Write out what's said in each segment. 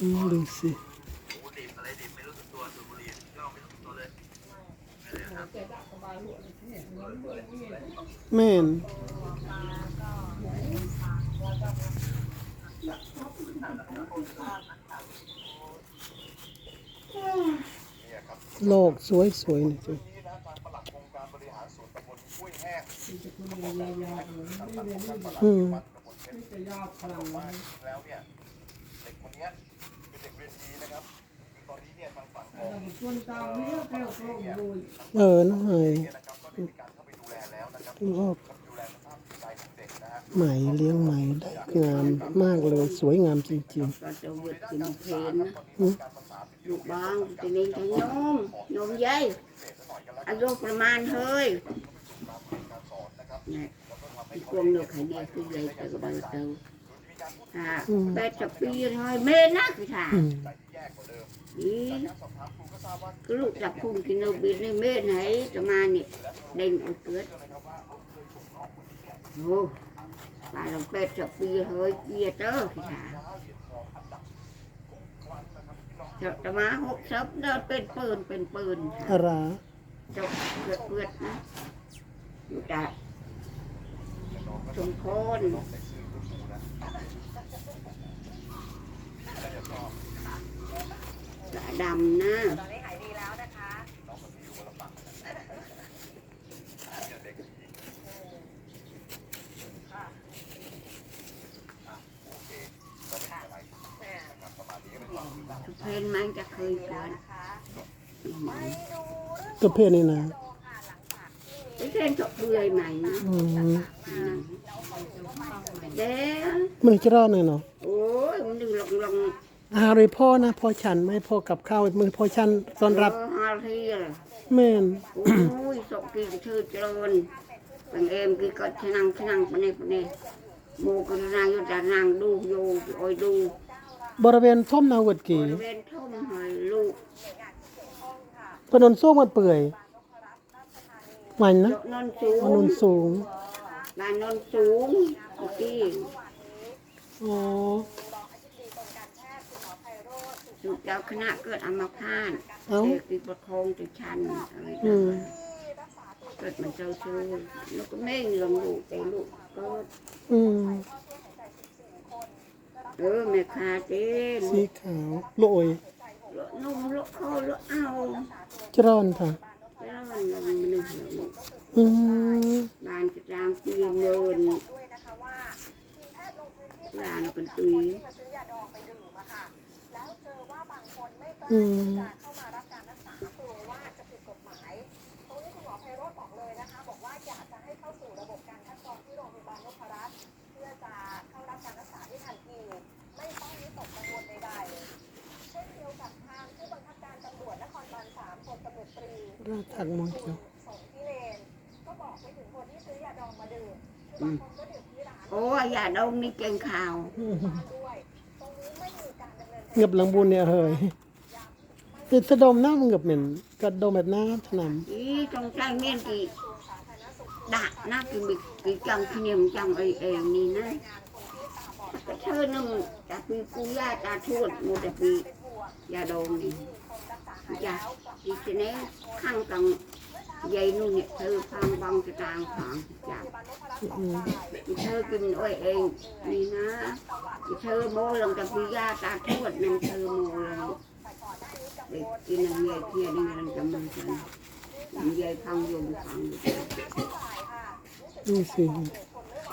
อืมดูสิหูดิบอะไรดิบไม่รู้สึกตัวสูบบุหรี่ก็ไม่รู้สึกตัวเลยแม่นโลกสวยสวยๆนี่สินี้นะทางปลัดองค์การบริหารส่วนตำบลห้วยแห้งอืม ด็กคนเนี้ยเป็นเด็กเรียนดีนะครับคือตอนนี้เนี่ยทางฝั่งของเออน้องเฮยเนี่ยนะครับก็ได้มีการเข้าไปดูแลแล้วนะครับดูออกดูแลสภาพจิตใจของเด็กนะฮะไหมเลี้ยงไหมได้งามมากเลยสวยงามจริงก็จะเวทขึ้นเพลนนะอืมลูกบางจะเล่นจะโยมโยมใหญ่อายุประมาณเฮ้ยเนี่ยอีกวงเดียวใครเนี่ยคือใหญ่เติบโตเติบ อ่าแปดสิบปีเลยเมนนะคือถ่าๆอืมอีก็ลูกจับคุมกินเอาบินในเมนไหนจะมาเนี่ยเด้งอุดเกิดโอ้ตายเราแปดสิบปีเฮ้ยเกียร์เตอร์คือถ่าจะจะมาหกสิบเดินเป็นปืนเป็นปืนค่ะอะไรจบเพื่อเพื่อนนะอยู่จากชุมพร สะดำนะตอนนี้หายดีแล้วนะคะทุกเพนมันจะเคยเกินก็เพื่อนนี่นะทุกเพนจบเบื่อใหม่นะอืมเด้อมือจะรอดเลยเนาะ โอ้ยมันดึงลงลง อาหารพ่อนะพ่อฉันไม่พ่อกับข้าวมือพ่อฉันต้อนรับเออฮาทีเลยแม่นโอ้ยสกกีชื่อเจริญเป็นเอ็มกีก็ชนังชนังปะเนปะเนโมก็นางอยู่แต่นางดูอยู่โอ้ยดู บริเวณท่อมนาวัดบกี่ริเวณทุ่งหอยลูกถนนโซ่มันเปื่อยมันนะนนสูถนงนสูงบ้านนนสูงเมื่อกี้อ๋ อสุเจ้าคณะเกิดอัมพาตเอ้า เด็กที่ประคองติชันอะไร อืม เกิดมันเจ้าชู้แล้วก็ไม่เรื่องลูกแต่ลูกก็อืม เออแม่คาเต้นสีขาวโลอยลวนุ่มลวกคอลวกเอาจรอนค่ะ แล้วมันมันหนึ่งเหลืองอืมบ้านจะตามปีเงินร้านเป็น ปีอืมเข้ามารับการรักษากลัวว่าจะผิดกฎหมายตรงนี้คุณหมอไพโรจน์บอกเลยนะคะ บอกว่าอยากจะให้เข้าสู่ระบบการคัดกรองที่โรงพยาบาลนพรัตน์เพื่อจะเข้ารับการรักษาที่ทันทีไม่ต้องวิตกกังวลใดๆเช่นเดียวกับทางผู้บังคับการตำรวจนครบาลสามพลตำรวจตรีราถักมองเขียวสมพิเลนก็บอกไปถึงคนที่ซื้อยาดองมาดื่มคือบางคนก็ดื่มที่ร้านโอ้ยอย่าดมนี่เก่งข่าว เงียบหลังบุญเนี่ยเฮ้ยติดสะดมหน้ามันเงียบเหม็นกระดมแบบน้ำถนำอีจงใจเมียนกี่ดะนะกี่บิกี่จังขี้เนี่ยมจังเอเองนี่นะก็เชิญนึ่งแต่ปีกูย่าตาทวดมูแต่ปียาดมนี่จ้ะอีเสน่ข้างตัง ยายนุ่นเนี่ยเธอฟังบังจะตางฝังจากเธอกินอ้อยเองนี่นะเธอโมลงแต่ปีย่าตาทวดนั่นเธอโมลงเด็กกินอะไรเพี้ยนี่มันจำมังกันยายฟังยมฟังดูสิ ทนไม่ไหว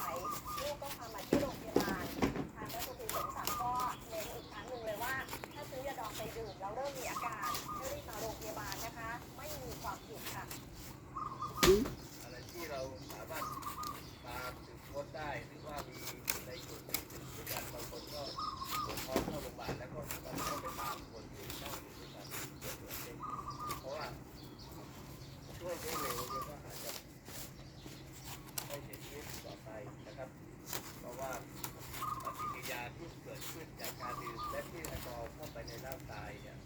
ลูกก็พามาที่โรงพยาบาลทางรัฐมนตรีสมศักดิ์ก็เน้นอีกครั้งหนึ่งเลยว่า ถ้าซื้อยาดองไปดื่มแล้วเริ่มมีอาการให้รีบมาโรงพยาบาลนะคะ ไม่มีความผิดค่ะ อะไรที่เราสามารถมาสืบค้นได้หรือว่ามีในจุดที่เป็นด้วยกันบางคนก็ปวดท้องเข้าโรงพยาบาลแล้วก็ต้องเข้าไปตามคนที่เข้าอยู่ด้วยกันเพราะว่าช่วยได้เร็วเนี่ยก็อาจจะไม่เสียชีวิตต่อไปนะครับ เพราะว่าปฏิกิริยาที่เกิดขึ้นจากการดื่มและที่แอลกอฮอล์เข้าไปในร่างกายเนี่ย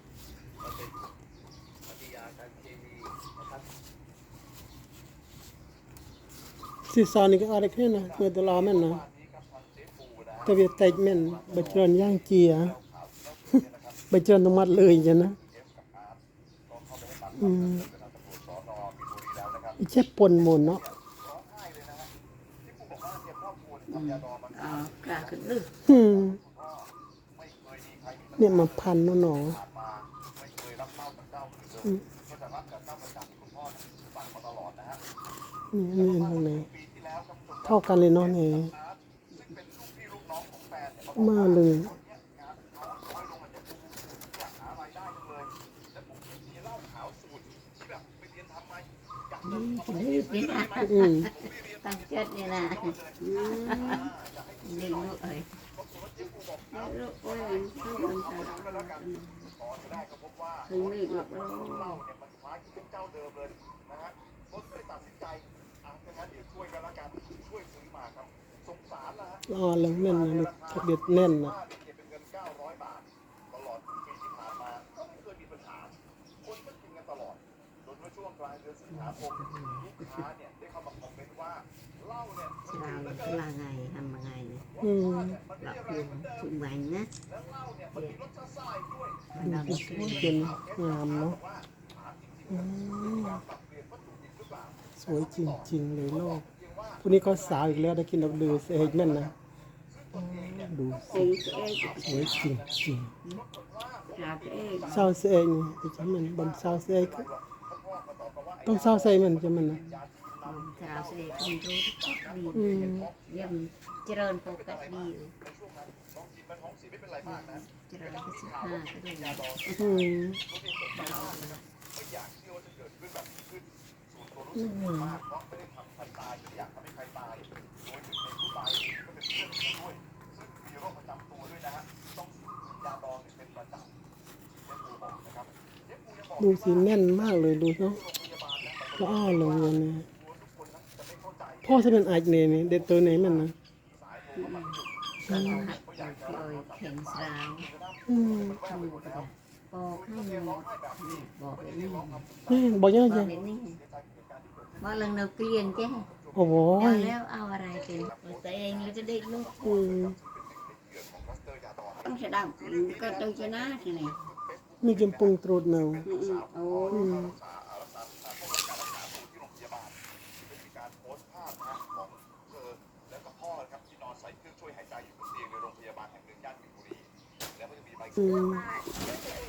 มันเป็นปฏิกิริยาทางเคมีนะครับ สีซอนนี่ก็อะไรขึ้นนะเมื่อตลอดแม่นนะแต่เวียแตกแม่นบัจรอนย่างเจียข่าวที่เราเห็นเนี่ยไปเจออนุมัติเลยจ้ะนะเอฟกับอาร์ตก็เข้าไปให้ปากอืคำมกับทางตำรวจสอนอมีนบุรีแล้วนะครับอีเจ็บปนหมดเนาะร้องไห้เลยนะฮะที่ปู่บอกว่าเนี่ยครอบครัวเนี่ยทำยาดองมาเอากล้าขึ้นลึกอืมก็ไม่เคยมีใครมีปัญหาเนี่ยมาพันเนาะหนอผ่านมาไม่เคยรับเหล้าจากเจ้าอื่นเลยอืมก็จะรับจากเจ้าประจำที่คุณพ่อฟังมาตลอดนะฮะนี่นี่ตรงไหน เท่ากันเลยเนาะนี่อาร์ตซึ่งเนี่ยเขากมาเลยคนเนี้ยงานเขาน้อยลงมาจากกูอยากหารายได้จังเลยแล้วผมมีเหล้าขาวสูตรที่แบบไปเรียนทำมาอยากจะรีบนี่นะอืมตั้งเจ็ดนี่นะเด็กลูกเอ้ยเด็กลูกเอ้ยลอก็แล้วกันจะได้ก็พบว่าถึงนี่ลูกเราเล้าเนี่ยมันฟ้ายกับเจ้าเดิมเลยนะฮะรถก็เลยตัดสินใจอะดังนั้นเดี๋ยวช่วยกันล้วกัน ครับสงสารนะฮะอ๋อแล้วแม่นนะทะเบียนแน่นนะค่าเก็บเป็นเงิน900บาทตลอดปีที่ผ่านมาก็ไม่เคยมีปัญหาคนก็กินกันตลอดจนเมื่อช่วงกลางเดือนสิงหาคมลูกค้าเนี่ยได้เข้ามาคอมเมนต์ว่าเหล้าเนี่ยมันเราดื่มแล้วเกิน là ngày hầm ngày này อืม lọc đường chung bánh á แล้วเหล้าเนี่ยมันมีรสชาติซ่าอีกด้วย mà nó เป็น bị เป็นงามเนาะว่าถามจริงๆอืแล้วมการปรับเปลี่ยนวัตถุดิบหรือเปล่าสวยจริงๆเลยโลก เพียงว่าพวกนี้ก็สาวอีกแล้วได้กินดอกเดือเซฮแม่นนะอ๋อดูสิ Thì cái สวยจริงจริง là cái ๆเศร้าเซงนี่ไปจะมันบนเศร้าเซงก็ต้องเศร้าเซมันจะมันนะ thảo sẽ không rút อื đi ม dầm trơn phố cắt đi น้องกินมันท้องเสียไม่เป็นไรมากนะ trơn cái sức ha cái đồ อืมไม่อยากเชื่อว่าจะเกิดขึ้นแบบนี้ขึ้นส่วนตัวรู้สึกผิดมากเพราะไม่ได้ทำใครตายไม่อยากทำให้ใครตายโดยหนึ่งในผู้ตายเองก็เป็นเพื่อนเขาด้วยซึ่งมีโรคประจำตัวด้วยนะฮะต้องกินยาดองเนี่ยเป็นประจำเจ๊ปูบอกนะครับเจ๊ปูยังบอก ดูสิแน่นมากเลยดูเนาะโรงพยาบาลนะมันละอ้อเลยวันนี้กลัวทุกคนนะจะไม่เข้าใจพ่อจะเป็นอาจเนี่ยนี่เด็ดตัวไหนมันนะสายโทรเข้ามาหยุด cái hạt rồi kèm rào อืม không được bò không được bò cái này แม่บอกยังไง bò cái này bò lần đầu tiên chứ โอ้โห Rồi leo ao ra thì tại anh lấy cái đích lúc อืมต้องจะดับก็ต้องชนะใช่ไห มมีจำปงตรูดเนาอืมโอ้อืมที่โรงพยาบาลได้มีการโพสต์ภาพนะของเธอและก็พ่อนะครับที่นอนใส่เครื่องช่วยหายใจอยู่บนเตียงในโรงพยาบาลแห่งหนึ่งย่านมีนบุรีแล้วก็จะมีใบอืมมาด้วยตัวเองตลอดมี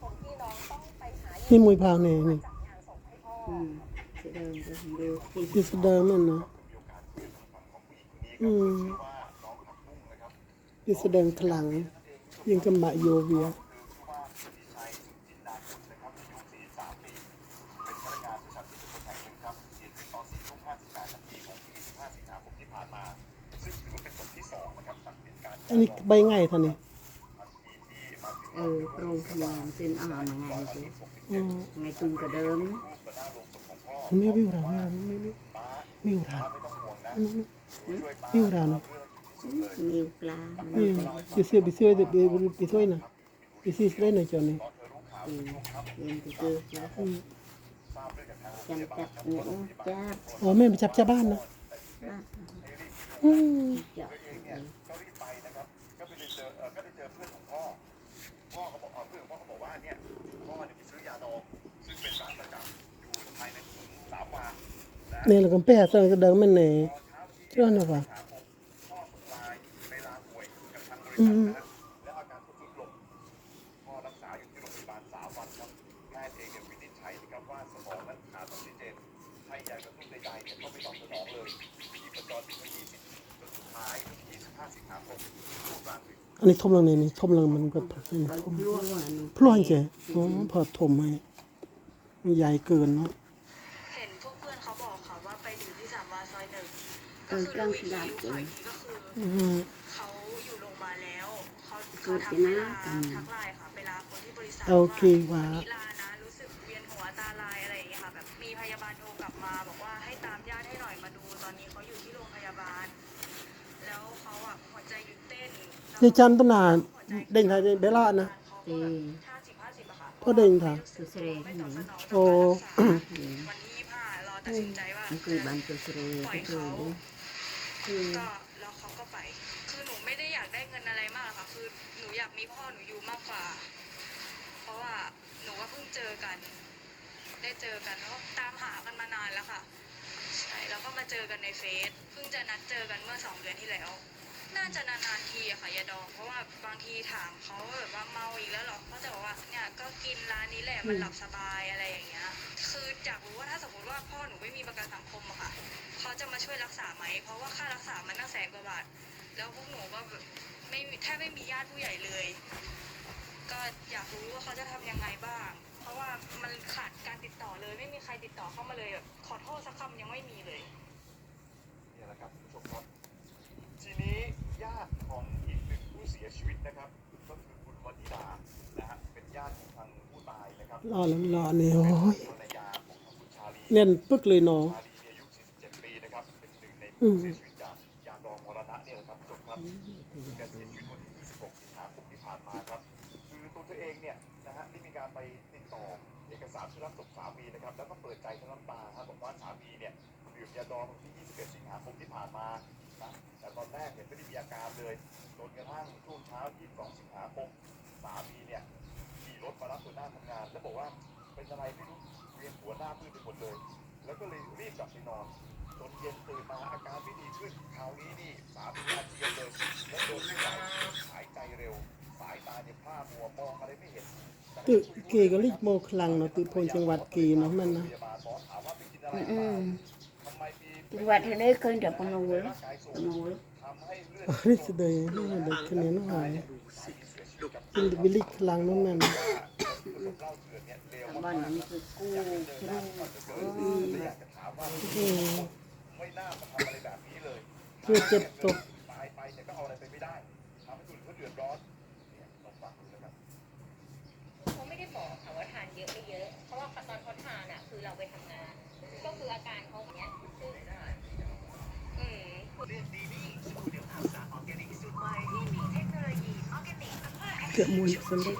คนพี่น้องต้องไปหานี่มวยพาวเนี่ยนี่จัดงานศพให้พ่ออืมจะเดินจะดูที่ที่แสดงมันนะอืมที่แสดงพลังยิงกำบะโยเวีย อันนี้ใบไงท่านนี่เออโรงพยาบาลเส้นอ่อนไงสิอืมไงตุนก็เดิมไม่วิวราไม่ไม่ไม่วิวราวิวราเนาะ nhiều pla อืมบิเซียบิเซียบิบิบิซวยนะบิซีสวยนะจอนนี่ thì nhìn từ từ cho อืม chăm chặt những chát อ๋อแม่ไปจับชาวบ้านนะอืม chợ ก็รีบไปนะครับก็ไปเจ อเอ่อก็ได้เจอเพื่อนของพ่อ พ่อเขาบอกเอ่อเพื่อนของพ่อเขาบอกว่าเนี่ยพ่อเนี่ยไปซื้อยาดองซึ่งเป็นร้านประจำอยู่ภายในถนนสามวานะเนี่ยเราก็แปะเสกเดิมมันเนี่ยเช้าที่เจ้าหน้าว่าสิงหาคมพ่อส่งไลน์ไปลาป่วยกับทางบริอืษัทมนะฮะแล้วอาการก็ทรุดลงพ่อรักษาอยู่ที่โรงพยาบาลสามวันครับแพทย์เองเนี่ยวินิจฉัยนะครับว่าสมองนั้นขาดออกซิเจนให้ยากระตุ้นใดๆเนี่ยก็ไม่ตอบสนองเลยชีพจรถึงวันที่20จนสุดท้าย25สิงหาคม อันนี้ทมลังเนี่ยนี่ทมลังมันก็ทม có luôn mà พลอยแกอ๋อพอทมให้มันใหญ่เกินเนาะเห็นพวกเพื่อนเขาบอกค่ะว่าไปถึงที่สามวาซอยหนึ่งเออก็คือรู้อีกกลางทีสนามรู้ข่าวอีกทีก็คืออืมเขาอยู่โรงพยาบาลแล้วเขาเกิเขาดทักจะไปนะลาอืมทักไลน์ค่ะไปลาคนที่บริษัทโอเคว่าวันนี้ลานะรู้สึกเวียนหัวตาลายอะไรอย่างเงี้ยค่ะแบบมีพยาบาลโทรกลับมาบอกว่าให้ตามญาติให้หน่อย นี่จันตนาเด้งไทยเบลล่านะตีห้าสิบห้าสิบอะค่ะพ่อเด้งค่ะคือเสรไม่ที่ตหอบนึ่งสนองโอ้วันที่ยี่ห้ารอตัดสินใจว่ามันคือบันคือเสรที่คือคือก็แล้วเขาก็ไป คือหนูไม่ได้อยากได้เงินอะไรมากหรอกค่ะ คือหนูอยากมีพ่อหนูอยู่มากกว่า เพราะว่าหนูก็เพิ่งเจอกัน ได้เจอกันแล้วก็ตามหากันมานานแล้วค่ะ ใช่ แล้วก็มาเจอกันในเฟซ เพิ่งจะนัดเจอกันเมื่อสองเดือนที่แล้ว น่าจะนานๆทีอะค่ะยาดองเพราะว่าบางทีถามเขาแบบว่าเมาอีกแล้วเหรอเขาจะบอกว่าเนี่ยก็กินร้านนี้แหละมันหลับสบายอะไรอย่างเงี้ยคืออยากรู้ว่าถ้าสมมติว่าพ่อหนูไม่มีประกันสังคมอะค่ะเขาจะมาช่วยรักษาไหมเพราะว่าค่ารักษามันตั้งแสนกว่าบาทแล้วพวกหนูก็แบบไม่แทบไม่มีญาติผู้ใหญ่เลย ก็อยากรู้ว่าเขาจะทำยังไงบ้าง เพราะว่ามันขาดการติดต่อเลยไม่มีใครติดต่อเข้ามาเลยแบบขอโทษสักคำยังไม่มีเลยนี่แหละครับคุณผู้ชมครับ ทีนี้ญาติของอีกหนึ่งผู้เสียชีวิตนะครับ ก็คือคุณวนิดานะฮะเป็นญาติของทางผู้ตายนะครับรอแล้วรอนี่โอ้ยภรรยาของทางคุณชาลีเน่นปึ๊กเลยเนาะชาลีเนี่ยอายุ 47 ปีนะครับเป็นหนึ่งในผู้เสียชีวิตจากยาดองมรณะเนี่ยนะครับคุณผู้ชมครับแกเสียชีวิตวันที่26สิงหาคมที่ผ่านมาครับคือตัวเธอเองเนี่ยนะฮะได้มีการไปติดต่อเอกสารเพื่อรับศพสามีนะครับแล้วก็เปิดใจทั้งน้ำตาครับบอกว่าสามีเนี่ยดื่มยาดองวันที่ 21 สิงหาคมที่ผ่านมา นะแต่ตอนแรกเนี่ยไม่ได้มีอาการเลยจนกระทั่งช่วงเช้า 22 สิงหาคมสามีเนี่ยขี่รถมารับหัวหน้าทำงาน แล้วบอกว่าเป็นอะไรไม่รู้เวียนหัวหน้ามืดไปหมดเลย แล้วก็เลยรีบกลับไปนอนจนเย็นตื่นมาอาการไม่ดีขึ้นคราวนี้นี่สามีอาเจียนเลยแล้วเดินไม่ไหวหายใจเร็ว สายตาเนี่ยพร่ามัวมองอะไรไม่เห็นตึกเกก็ลิกโมคลังเนาะตึกพลจังหวัดกีเนาะมันนะพยาบาลหมอถามว่าไปกินอะไรอืมามทำไมมีจังหวัดทะเลเคยแต่ปนวลร่างกายสูงปนวลทำให้เลือดโอ้ ยจะได้นี่มันได้คะแนนหน่อยกินบิลิกคลังนั่นมันเล่าเถื่อนเนี่ยเลวบ้านนี้คือกู้ครูอืมอยากจะถามว่าโอ้ไม่น่ามาทำอะไรแบบนี้เลยเพื่อเจ็บตกตายไปเนี่ยก็เอาอะไรไปไม่ได้ทำให้คนอื่นเขาเดือดร้อนเนี่ยลองฟังดูนะครับเขาไม่ได้บอกค่ะว่าทานเยอะไม่เยอะ เพราะว่าตอนเขาทานอะ คือเราไปทำงาน ก็คืออาการเขาอย่างเงี้ยคืออืม เกือบมุนสำเร็จ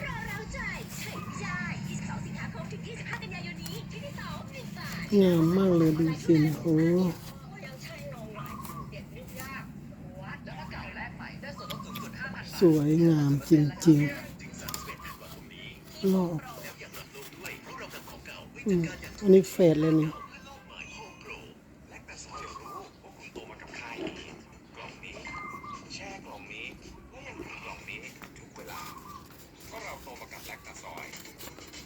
เราเราใจใช้ได้22สิงามถึง25กันยายนนี้ที่ที่2 1บางามมากเลยดูสินโอ้ สวยงามจริงๆรอบอันนี้เฟดเลยนี่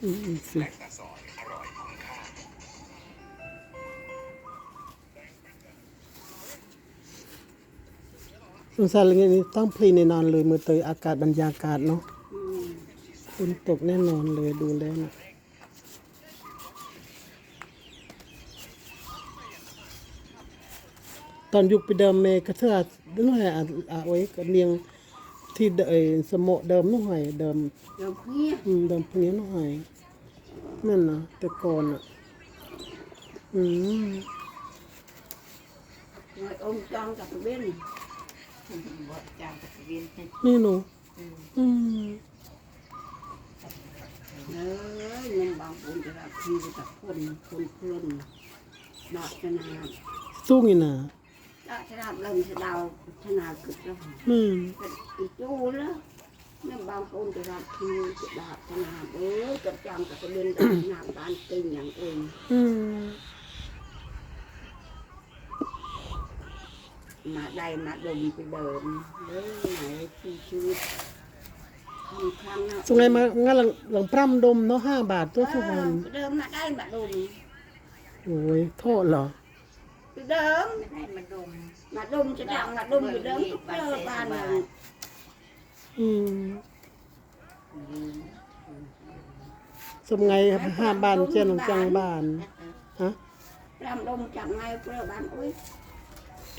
อืมสิ สงสารอะไรเงี้ยนี่ต้องพลีในนอนเลยมือเตยอากาศบรรยากาศเนาะฝนตกแน่นอนเลยดูแล้วนะตอนยุคไปเดิมเมกระเทือนู่นไงอะอะไว้กับเนียงที่เออสมะเดิมนู่นไงเดิมเราเพี้ยอืมเดิมพวกนี้นู่นไงนั่นนะแต่ก่อนอะอืมงอยอ มจังกับเบี้ยนบ่จังกับเบี้ยนนี่หนูอืมเอ้ยเงินบางคนจะรับทีกับคนคนเพื่อนดอกชนาสู้งี้นะดอกชนาเริ่มจะดาวชนาเกิดแล้วอืมเป็นอีจูแล้วเงินบางคนจะรับทีจะดอกชนาเอ้ยกับจังกับเบี้ยนดอกชนาบ้านตึงอย่างเองอืม มาได้มาดมไปเดิมเอ้ยไหนที่ชีวิตครั้งครั้งนะสงไงมางั้นหลังหลังพร่ำดมเนาะห้าบาทตัวทุกวันไปเดิมมาได้มาดมโอ้ยโทษเหรอไปเดิมให้มาดมมาดมจะดังมาดมไปเดิมทุกเจอบ้านหนึ่งอืมสมไงห้าบานเจ้าหนองจังบานฮะรำดมจังไงเพื่อบ้านอุ้ย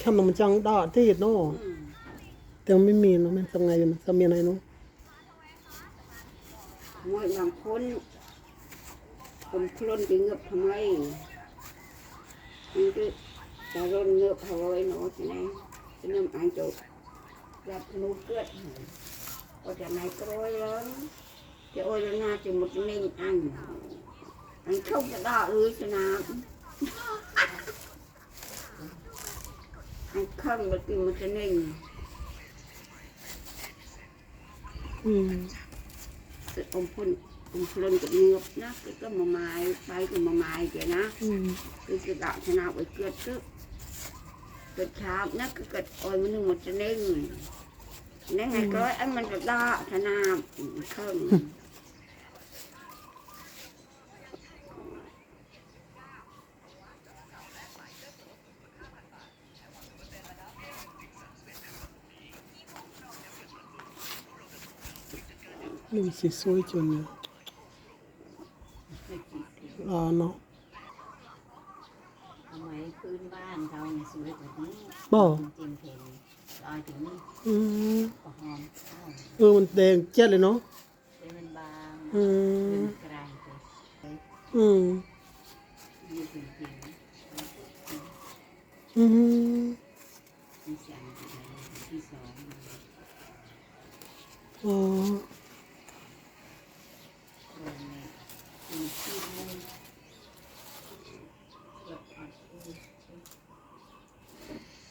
คำหนองจังดอที่โน่อืมแต่ไม่มีเนาะมันทำไงอยู่นะทำยังไงเนาะมวยบางคนคนคล้นจึงเงือบทำไมมันก็จะร่นเงือบเอาไว้เนาะใช่ไหมจะนำอันจบรับนูเกิดก็จะไหนก็ร้อยแล้วจะโอ้ยแล้วน่าจะหมดเน่งอันอันเข้าจะด่าเอ้ยชนะ อันข้างมันกินมันจะเน่งอืม cái ông phun ông phun cái ngược nó cái cái mà mài bay cái mà mài kìa nó อืม cái cái đạo thế nào cái cướp chứ cái chạm nó cái cái ôi mình một chân nên nên ngày có anh mình được đo thế nào không นี่มันสีสวยจนเนี่ยรอเนาะทำไมพื้นบ้านเขาเนี่ยสวยกว่านี้บ่จริงๆเห็นลอยถึงนี่อืมหอมเออมันแดงเจ็ดเลยเนาะเป็นมันบางอืเป็มนกลางอืมยืดจริงอืมองอ๋อ คนเนี่ยเป็นที่มุ่งกดอัดเออ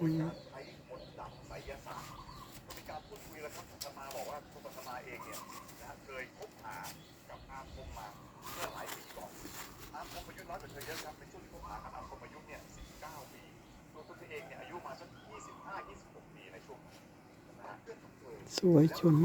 โดยใช้มนต์ดำไสยศาสตร์ก็มีการพูดคุยแล้วครับอาตมาบอกว่าตัวอาตมาเองเนี่ยนะฮะเคยคบหากับอาคมมาเมื่อหลายปีก่อนอาคมอายุน้อยกว่าเธอเยอะครับในช่วงที่คบหากับอาคมอายุเนี่ย19ปีตัวตัวเธอเองเนี่ยอายุมาสัก25 26ปีในช่วงนั้นนะฮะเพื่อนของเธอสวยจน